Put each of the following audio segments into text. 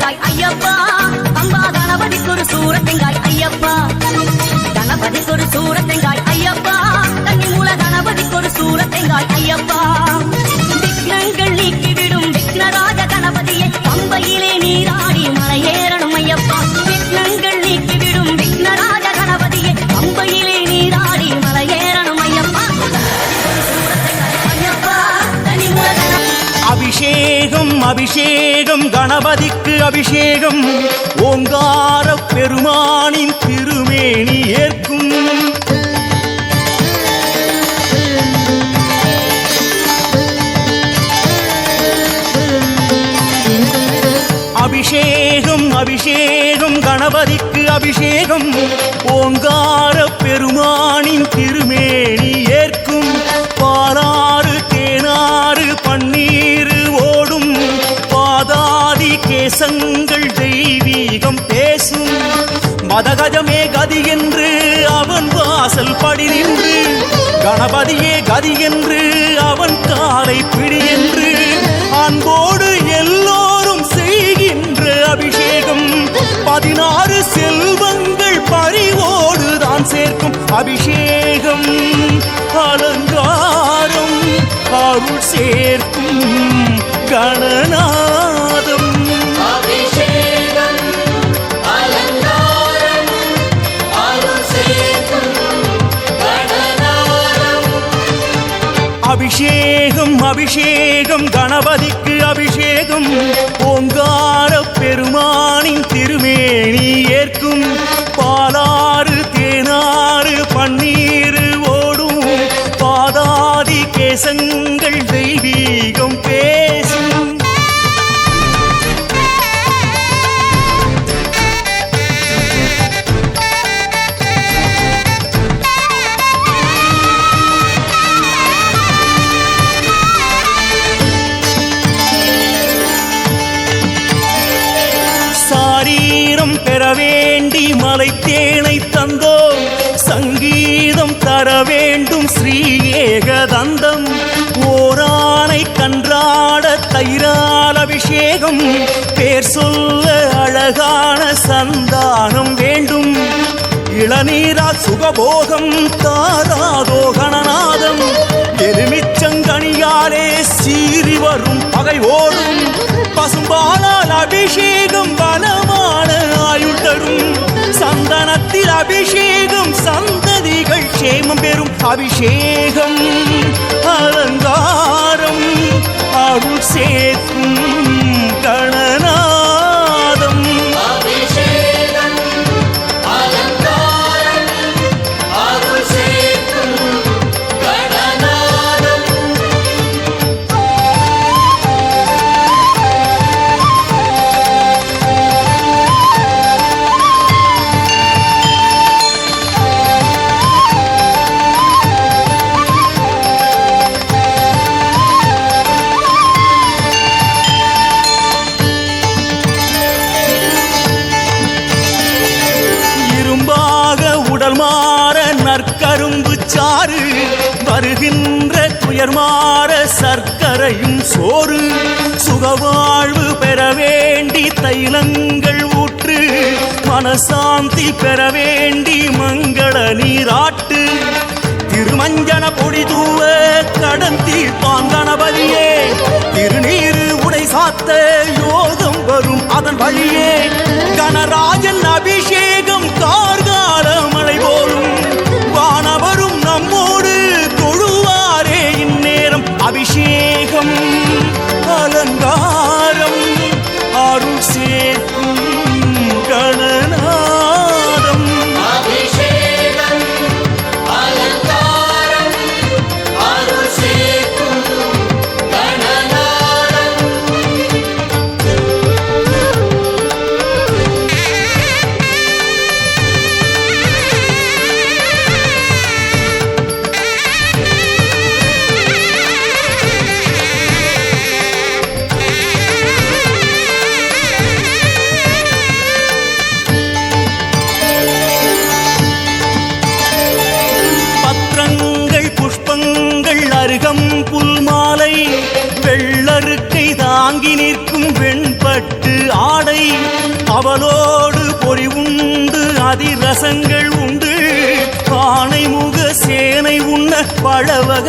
தேங்காய் ஐயப்பா. அம்பா கணபதிக்கு ஒரு சூர தேங்காய் ஐயப்பா. கணபதிக்கு ஒரு சூர தேங்காய் ஐயப்பா. கன்னி மூல கணபதிக்கு ஒரு சூர தேங்காய் ஐயப்பா. விக்னங்கள் நீக்கிவிடும் விக்னராஜ கணபதியை பம்பையிலே நீராடி மலையேறணும் ஐயப்பா. விக்னங்கள் நீக்கிவிடும் விக்னராஜ கணபதியை பம்பையிலே நீராடி மலையேறணும் ஐயப்பா. அபிஷேகம் அபிஷேகம் கணபதிக்கு அபிஷேகம் ஓங்கார பெருமானின் திருமேனி ஏற்கும். அபிஷேகம் அபிஷேகம் கணபதிக்கு அபிஷேகம் ஓங்கார பெருமானின் திருமேனி தேசங்கள் தெய்வீகம் பேசும். மதகஜமே கதி என்று அவன் வாசல் படி நின்று. கணபதியே கதி என்று அவன் காலை பிடி என்று அன்போடு எல்லோரும் செய்கின்ற அபிஷேகம். பதினாறு செல்வங்கள் பறிவோடு தான் சேர்க்கும் அபிஷேகம். அலங்காரம் அருள் சேர்க்கும் கணனா அபிஷேகம் அபிஷேகம் கணபதிக்கு அபிஷேகம். ஓங்கார பெருமானின் திருமேனி ஏற்கும். பாலாறு தேனாறு பன்னீர் ஓடும். பாதாதி கேசங்க சாரீரம் பெற வேண்டி மலை தேனை தந்தோம். சங்கீதம் தர வேண்டும் ஸ்ரீ ஏகதந்தம். ஓரானை கன்றாட தைரால் அபிஷேகம். பேர் சொல்ல அழகான சந்தானம் வேண்டும். இளநீரா சுகபோகம் தாராதோ கணநாதம். எலுமிச்சங்கனியாலே சீறி வரும் பகை ஓடும் பசும்பாலால் அபிஷேகம் பலமான ஆயுள் தரும். சந்தனத்தில் அபிஷேகம் சந்ததிகள் சேமம் பெறும். அபிஷேகம் அலங்காரம் அருள் சே துயர் மாற சர்க்கரையும் சோறு சுகவாழ்வு பெற வேண்டி தைலங்கள் ஊற்று மனசாந்தி பெற வேண்டி மங்கள நீராட்டு. திருமஞ்சன பொடி தூவ கடன் தீர்ப்பான் கணபதியே திருநீரு உடை சாத்த யோகம் வரும் அதன் வழியே. கனரா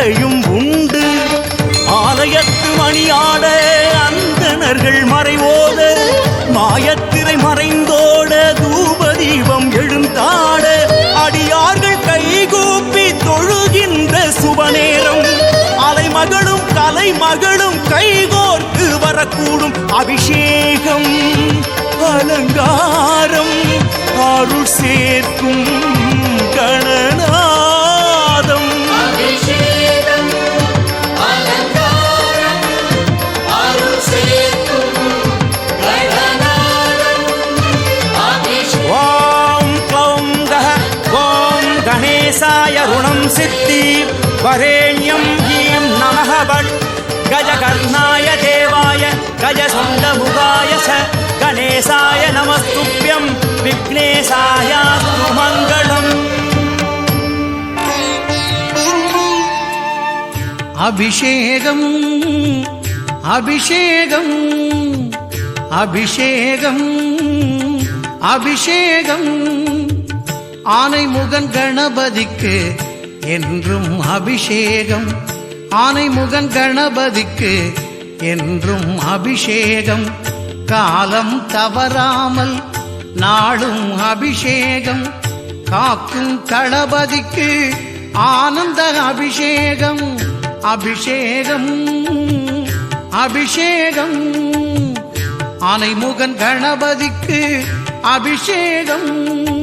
பழவகையும் உண்டு. ஆலயத்து மணியாட அந்தணர்கள் மறைவோத மாயத்திரை மறைந்தோட தூபதீபம் எழுந்தாட அடியார்கள் கைகூப்பி தொழுகின்ற சுபநேரம். அலைமகளும் கலைமகளும் கைகோர்த்து வரக்கூடும் அபிஷேகம் அலங்காரம் அருள் சேர்க்கும். கணேசாய ருணம் சித்தி வரேண்யம் ஹீம் நமः பட் கஜகர்ணாய தேவாய கஜசந்தமுகாய ச கணேசாய நமஸ்துभ्यं விக்னேசாயாஸ்து மங்களம் அபிஷேகம் அபிஷேகம் அபிஷேகம் அபிஷேகம். ஆனை முகன் கணபதிக்கு என்றும் அபிஷேகம். ஆனை முகன் கணபதிக்கு என்றும் அபிஷேகம். காலம் தவறாமல் நாளும் அபிஷேகம். காக்கும் தளபதிக்கு ஆனந்த அபிஷேகம். அபிஷேகம் அபிஷேகம். ஆனைமுகன் கணபதிக்கு அபிஷேகம்.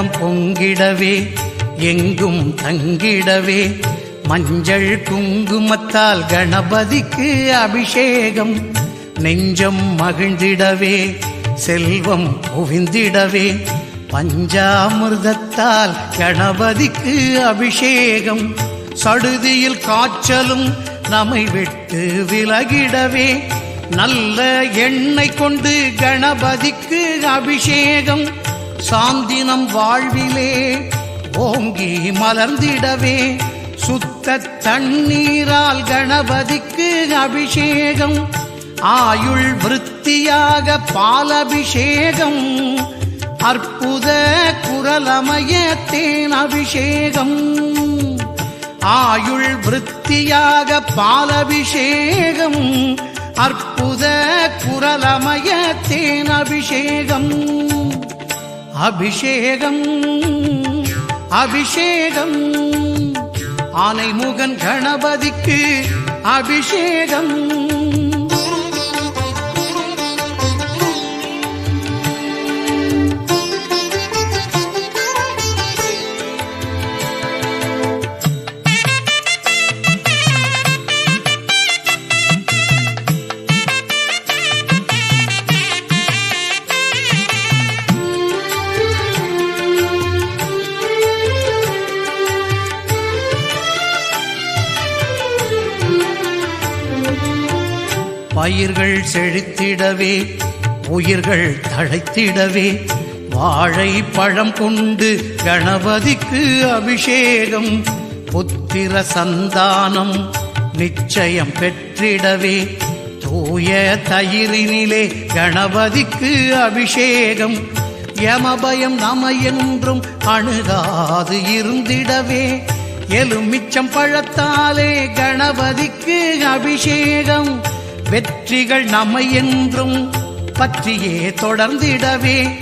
மங்களம் பொங்கிடவே எங்கும் தங்கிடவே மஞ்சள் குங்குமத்தால் கணபதிக்கு அபிஷேகம். நெஞ்சம் மகிழ்ந்திடவே செல்வம் குவிந்திடவே பஞ்சாமிர்தத்தால் கணபதிக்கு அபிஷேகம். சடுதியில் காய்ச்சலும் நம்மை விட்டு விலகிடவே நல்ல எண்ணெய் கொண்டு கணபதிக்கு அபிஷேகம். சாந்தினம் வாழ்விலே ஓங்கி மலர்ந்திடவே சுத்த தண்ணீரால் கணபதிக்கு அபிஷேகம் ஆயுள் விருத்தியாக பாலபிஷேகம் அற்புத குரலமய தேன் அபிஷேகம் ஆயுள் விருத்தியாக பாலபிஷேகம் அற்புத குரலமய தேன் அபிஷேகம். அபிஷேகம் அபிஷேகம். ஆனைமுகன் கணபதிக்கு அபிஷேகம். பயிர்கள் செழித்திடவே உயிர்கள் தழைத்திடவே வாழை பழம் கொண்டு கணபதிக்கு அபிஷேகம் புத்திர சந்தானம் நிச்சயம் பெற்றிடவே தூய தயிரினிலே கணபதிக்கு அபிஷேகம். யமபயம் நம என்றும் அணுகாது இருந்திடவே எலுமிச்சம் பழத்தாலே கணபதிக்கு அபிஷேகம். வெற்றிகள் நம்மை என்றும் பற்றியே தொடர்ந்திடவே.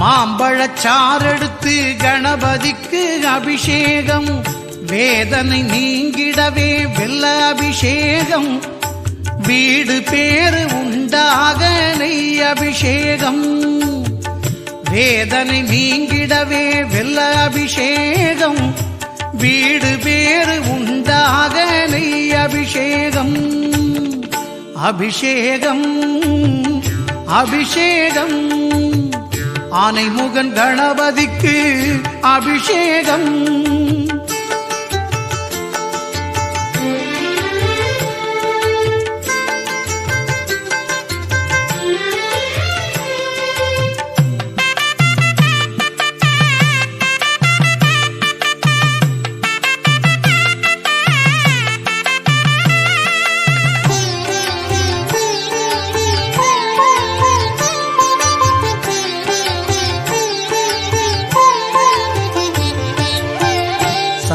மாம்பழச்சாரெடுத்து கணபதிக்கு அபிஷேகம். வேதனை நீங்கிடவே வெல்ல அபிஷேகம். வீடு பேரு உண்டாக நெய் அபிஷேகம். வேதனை நீங்கிடவே வெல்ல அபிஷேகம். வீடு பேரு உண்டாக அபிஷேகம் அபிஷேகம். ஆனைமுகன் கணபதிக்கு அபிஷேகம்.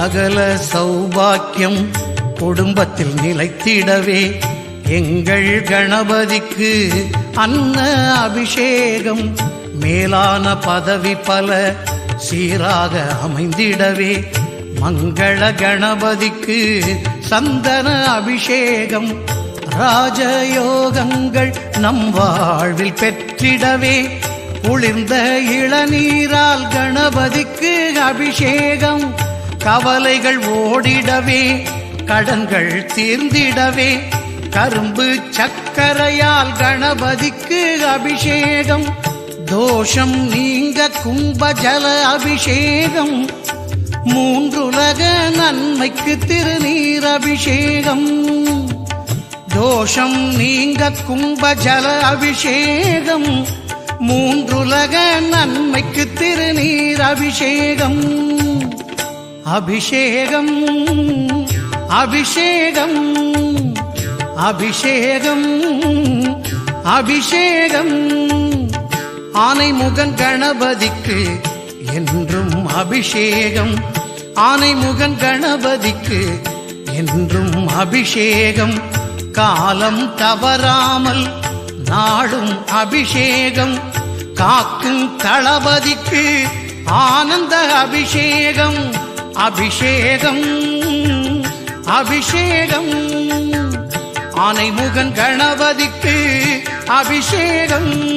சகல சௌபாக்கியம் குடும்பத்தில் நிலைத்திடவே. எங்கள் கணபதிக்கு அன்ன அபிஷேகம் மேலான பதவி பல சீராக அமைந்திடவே. மங்கள கணபதிக்கு சந்தன அபிஷேகம் ராஜயோகங்கள் நம் வாழ்வில் பெற்றிடவே. குளிர்ந்த இளநீரால் கணபதிக்கு அபிஷேகம் கவலைகள் ஓடிடவே கடன்கள் தீர்ந்திடவே கரும்பு சக்கரையால் கணபதிக்கு அபிஷேகம் தோஷம் நீங்க கும்பஜல அபிஷேகம் மூன்றுலக நன்மைக்கு திருநீர் அபிஷேகம். தோஷம் நீங்க கும்பஜல அபிஷேகம் மூன்றுலக நன்மைக்கு திருநீர் அபிஷேகம். அபிஷேகம் அபிஷேகம் அபிஷேகம் அபிஷேகம். ஆனைமுகன் கணபதிக்கு என்றும் அபிஷேகம். ஆனைமுகன் கணபதிக்கு என்றும் அபிஷேகம். காலம் தவறாமல் நாடும் அபிஷேகம். காக்கும் தளபதிக்கு ஆனந்த அபிஷேகம். அபிஷேகம் அபிஷேகம். ஆனைமுகன் கணபதிக்கு அபிஷேகம்.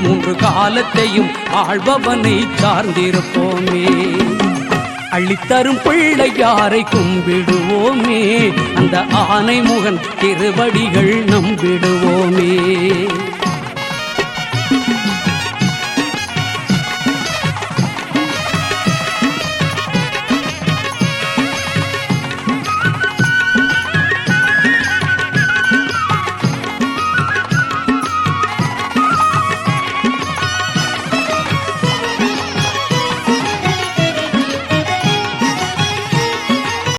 மூன்று காலத்தையும் ஆழ்பவனை சார்ந்திருப்போமே. அள்ளித்தரும் பிள்ளையாரை கும்பிடுவோமே. அந்த ஆனை முகன் திருவடிகள் நம்பிடுவோமே.